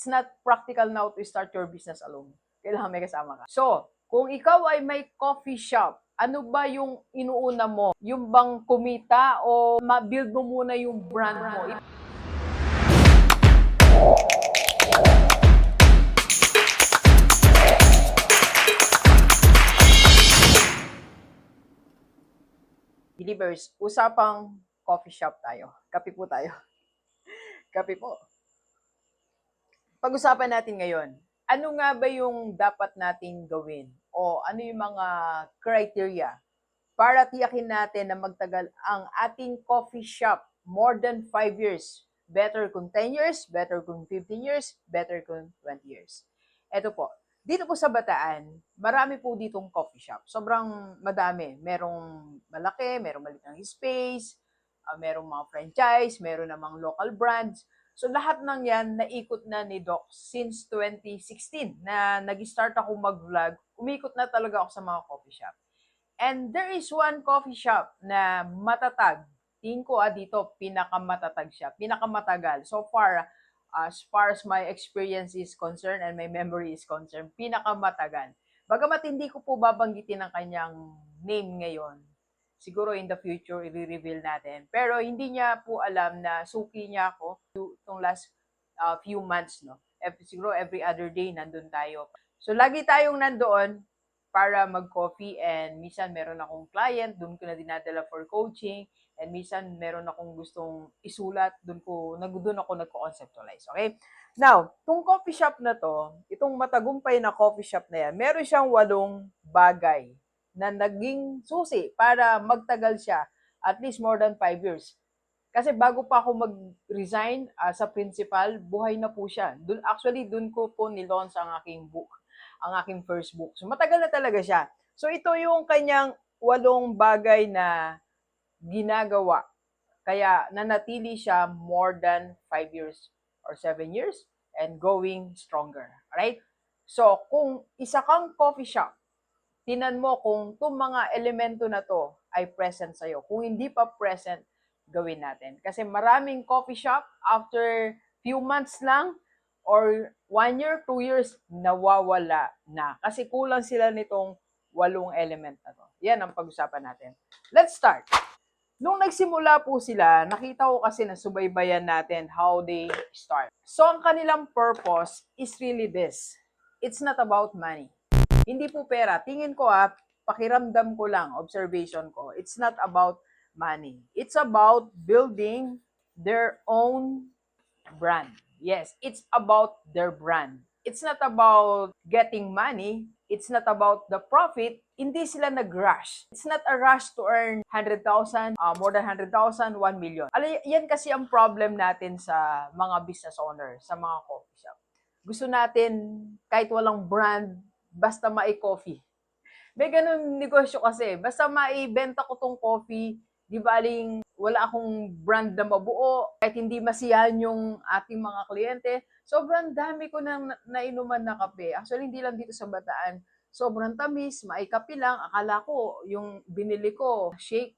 It's not practical now to start your business alone. Kailangan may kasama ka. So, kung ikaw ay may coffee shop, ano ba yung inuuna mo? Yung bang kumita o ma-build mo muna yung brand mo? Believers, usapang coffee shop tayo. Kape po tayo. Kape po. Pag-usapan natin ngayon, ano nga ba yung dapat nating gawin? O ano yung mga criteria para tiyakin natin na magtagal ang ating coffee shop more than 5 years? Better kung 10 years, better kung 15 years, better kung 20 years. Ito po, dito po sa Bataan, marami po ditong coffee shop. Sobrang madami. Merong malaki, merong maliit ng space, ah, merong mga franchise, meron namang local brands. So lahat ng yan naikot na ni Doc since 2016 na nag-start ako mag-vlog. Umikot na talaga ako sa mga coffee shop. And there is one coffee shop na matatag. Tingin ko ah, dito, pinakamatatag siya. Pinakamatagal. So far, as far as my experience is concerned and my memory is concerned, pinakamatagal. Bagamat hindi ko po babanggitin ang kanyang name ngayon, siguro in the future, i-reveal natin. Pero hindi niya po alam na suki niya ako itong last uh, few months, no? Every, siguro every other day, nandun tayo. So, lagi tayong nandoon para mag-coffee and minsan meron akong client, doon ko na dinadala for coaching and minsan meron akong gustong isulat, doon ko, nag, doon ako nagko-conceptualize, okay? Now, itong coffee shop na to, itong matagumpay na coffee shop na yan, meron siyang walong bagay na naging susi para magtagal siya at least more than 5 years. Kasi bago pa ako mag-resign as a principal, buhay na po siya. Dun, actually, dun ko po nilaunch ang aking book, ang aking first book. So matagal na talaga siya. So ito yung kanyang walong bagay na ginagawa. Kaya nanatili siya more than 5 years or 7 years and going stronger. Alright? So, kung isa kang coffee shop, tinan mo kung itong mga elemento na to ay present sa'yo. Kung hindi pa present, gawin natin. Kasi maraming coffee shop, after few months lang, or one year, two years, nawawala na. Kasi kulang sila nitong walong element na to. Yan ang pag-usapan natin. Let's start. Nung nagsimula po sila, nakita ko kasi na subaybayan natin how they start. So, ang kanilang purpose is really this. It's not about money. Hindi po pera. Tingin ko ah, pakiramdam ko lang, observation ko. It's not about money. It's about building their own brand. Yes, it's about their brand. It's not about getting money. It's not about the profit. Hindi sila nag-rush. It's not a rush to earn 100,000, uh, more than 100,000, 1 million. Alam, yan kasi ang problem natin sa mga business owners, sa mga coffee shop. Gusto natin, kahit walang brand, basta mai-coffee. May ganun negosyo kasi. Basta maibenta ko tong coffee, di baling wala akong brand na mabuo, kahit hindi masiyahan yung ating mga kliyente, sobrang dami ko nang na- nainuman na kape. Actually, hindi lang dito sa Bataan. Sobrang tamis, maikapi lang. Akala ko, yung binili ko, shake.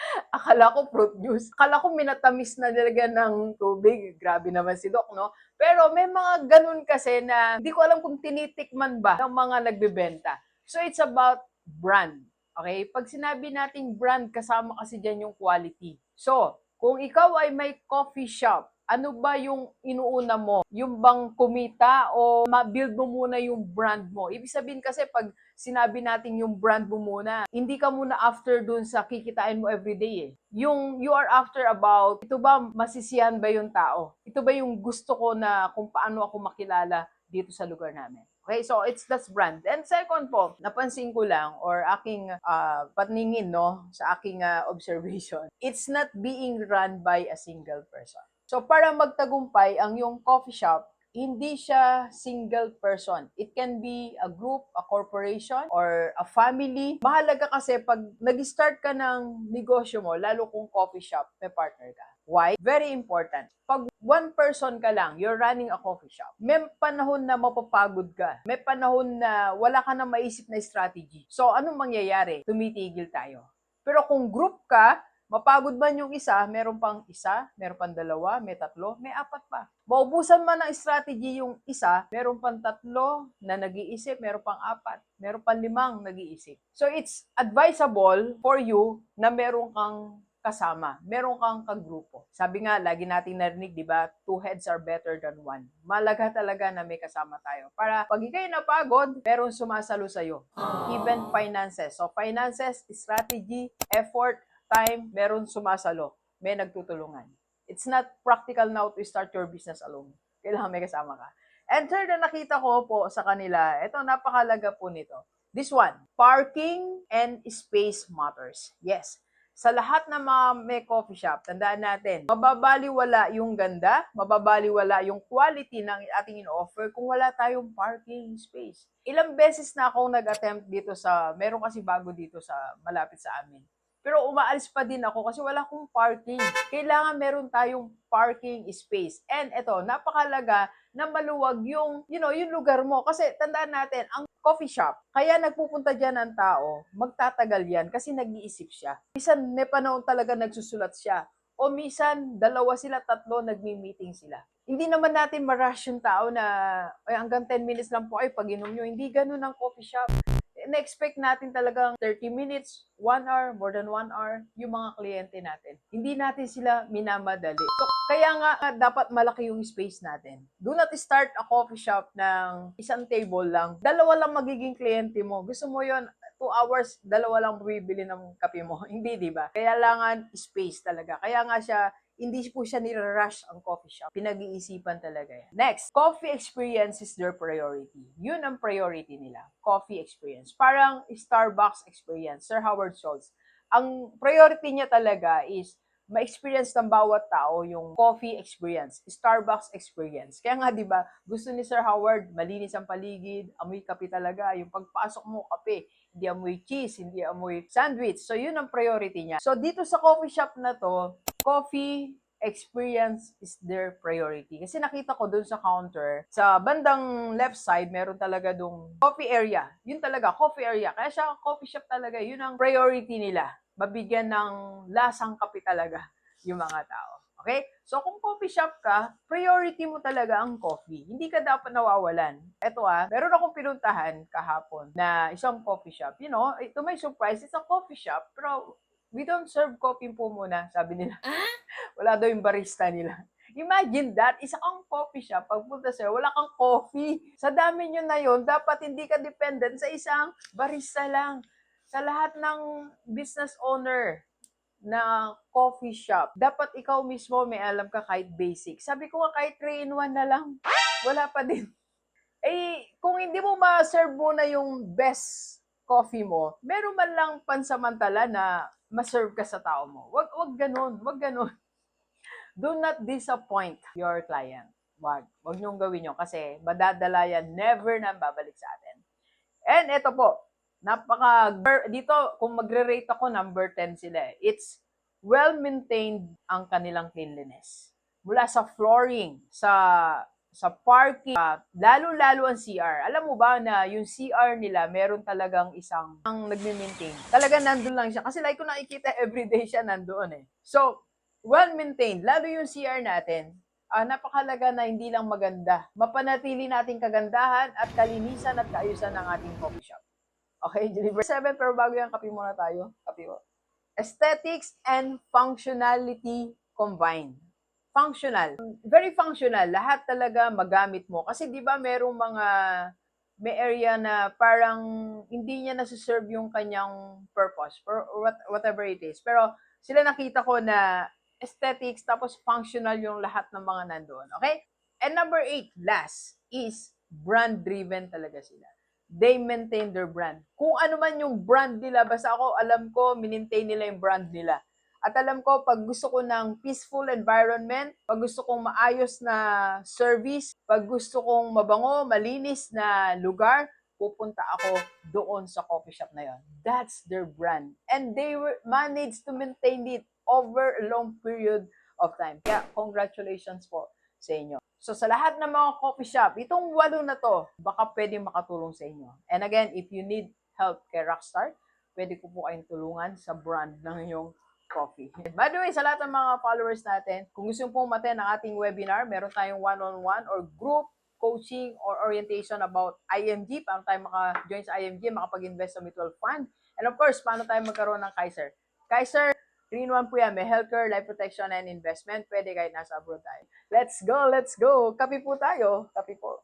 Akala ko fruit juice. Akala ko minatamis na nilagyan ng tubig. Grabe naman si Doc, no? Pero may mga ganun kasi na hindi ko alam kung tinitikman ba ng mga nagbebenta. So it's about brand. Okay? Pag sinabi nating brand, kasama kasi dyan yung quality. So, kung ikaw ay may coffee shop, ano ba yung inuuna mo? Yung bang kumita o ma-build mo muna yung brand mo? Ibig sabihin kasi pag sinabi natin yung brand mo muna, hindi ka muna after dun sa kikitain mo everyday eh. Yung you are after about, ito ba masisiyan ba yung tao? Ito ba yung gusto ko na kung paano ako makilala dito sa lugar namin? Okay, so it's that's brand. And second po, napansin ko lang or aking ah, paningin no sa aking ah, observation, it's not being run by a single person. So para magtagumpay ang yung coffee shop, hindi siya single person. It can be a group, a corporation, or a family. Mahalaga kasi pag nag-start ka ng negosyo mo, lalo kung coffee shop, may partner ka. Why? Very important. Pag one person ka lang, you're running a coffee shop, may panahon na mapapagod ka. May panahon na wala ka na maisip na strategy. So, anong mangyayari? Tumitigil tayo. Pero kung group ka, Mapagod man yung isa, meron pang isa, meron pang dalawa, may tatlo, may apat pa. Maubusan man ng strategy yung isa, meron pang tatlo na nag-iisip, meron pang apat, meron pang limang nag-iisip. So it's advisable for you na meron kang kasama, meron kang kagrupo. Sabi nga, lagi nating narinig, di ba, two heads are better than one. Malaga talaga na may kasama tayo. Para pag ikay napagod, meron sumasalo sa'yo. Even finances. So finances, strategy, effort, time, meron sumasalo. May nagtutulungan. It's not practical now to start your business alone. Kailangan may kasama ka. And third na nakita ko po sa kanila, ito napakalaga po nito. This one, parking and space matters. Yes, sa lahat ng mga may coffee shop, tandaan natin, mababaliwala yung ganda, mababaliwala yung quality ng ating in-offer kung wala tayong parking space. Ilang beses na akong nag-attempt dito sa, meron kasi bago dito sa malapit sa amin. Pero umaalis pa din ako kasi wala akong parking. Kailangan meron tayong parking space. And ito, napakalaga na maluwag yung, you know, yung lugar mo. Kasi tandaan natin, ang coffee shop, kaya nagpupunta dyan ng tao, magtatagal yan kasi nag-iisip siya. Minsan may panahon talaga nagsusulat siya. O minsan, dalawa sila, tatlo, nagmi-meeting sila. Hindi naman natin ma-rush yung tao na, ay, hanggang 10 minutes lang po ay pag-inom nyo. Hindi ganun ang coffee shop na-expect natin talagang 30 minutes, 1 hour, more than 1 hour, yung mga kliyente natin. Hindi natin sila minamadali. So, kaya nga dapat malaki yung space natin. Do not start a coffee shop ng isang table lang. Dalawa lang magiging kliyente mo. Gusto mo yon 2 hours, dalawa lang bibili ng kape mo. Hindi, di ba? Kaya langan space talaga. Kaya nga siya, hindi po siya nire-rush ang coffee shop. Pinag-iisipan talaga yan. Next, coffee experience is their priority. Yun ang priority nila. Coffee experience. Parang Starbucks experience. Sir Howard Schultz. Ang priority niya talaga is ma-experience ng bawat tao yung coffee experience, Starbucks experience. Kaya nga, di ba, gusto ni Sir Howard, malinis ang paligid, amoy kape talaga. Yung pagpasok mo, kape. Hindi amoy cheese, hindi amoy sandwich. So, yun ang priority niya. So, dito sa coffee shop na to, coffee experience is their priority. Kasi nakita ko dun sa counter, sa bandang left side, meron talaga dong coffee area. Yun talaga, coffee area. Kaya siya coffee shop talaga. Yun ang priority nila. Mabigyan ng lasang kape talaga yung mga tao. Okay? So, kung coffee shop ka, priority mo talaga ang coffee. Hindi ka dapat nawawalan. Ito ah, meron akong pinuntahan kahapon na isang coffee shop. You know, ito may surprise, it's a coffee shop, pero we don't serve coffee po muna, sabi nila. wala daw yung barista nila. Imagine that, isa kang coffee shop, pagpunta sa'yo, wala kang coffee. Sa dami nyo na yon dapat hindi ka dependent sa isang barista lang. Sa lahat ng business owner na coffee shop, dapat ikaw mismo may alam ka kahit basic. Sabi ko nga kahit 3-in-1 na lang, wala pa din. Eh, kung hindi mo ma-serve muna yung best coffee mo, meron man lang pansamantala na ma-serve ka sa tao mo. Wag, wag ganun, wag ganun. Do not disappoint your client. Wag, wag niyong gawin yun kasi madadala yan, never na babalik sa atin. And ito po, napaka, dito, kung magre-rate ako, number 10 sila eh. It's well-maintained ang kanilang cleanliness. Mula sa flooring, sa sa parking, uh, lalo-lalo ang CR. Alam mo ba na yung CR nila, meron talagang isang ang nagme-maintain. Talaga nandun lang siya. Kasi like ko nakikita everyday siya nandoon eh. So, well-maintained. Lalo yung CR natin, uh, napakalaga na hindi lang maganda. Mapanatili natin kagandahan at kalinisan at kaayusan ng ating coffee shop. Okay, deliver 7 pero bago yan, kape muna tayo. Kape mo. Aesthetics and functionality combined. Functional. Very functional. Lahat talaga magamit mo. Kasi di ba merong mga may area na parang hindi niya nasuserve yung kanyang purpose for what, whatever it is. Pero sila nakita ko na aesthetics tapos functional yung lahat ng mga nandoon. Okay? And number eight, last, is brand-driven talaga sila. They maintain their brand. Kung ano man yung brand nila, basta ako alam ko, minintain nila yung brand nila. At alam ko, pag gusto ko ng peaceful environment, pag gusto kong maayos na service, pag gusto kong mabango, malinis na lugar, pupunta ako doon sa coffee shop na yon. That's their brand. And they were managed to maintain it over a long period of time. Kaya congratulations po sa inyo. So sa lahat ng mga coffee shop, itong walo na to, baka pwede makatulong sa inyo. And again, if you need help kay Rockstar, pwede ko po kayong tulungan sa brand ng inyong coffee. By the way, sa lahat ng mga followers natin, kung gusto pong maten ng ating webinar, meron tayong one-on-one or group coaching or orientation about IMG, paano tayo maka-join sa IMG, makapag-invest sa mutual fund. And of course, paano tayo magkaroon ng Kaiser. Kaiser, 3-in-1 po yan. May healthcare, life protection, and investment. Pwede kahit nasa abroad tayo. Let's go, let's go. Kapi po tayo. Kapi po.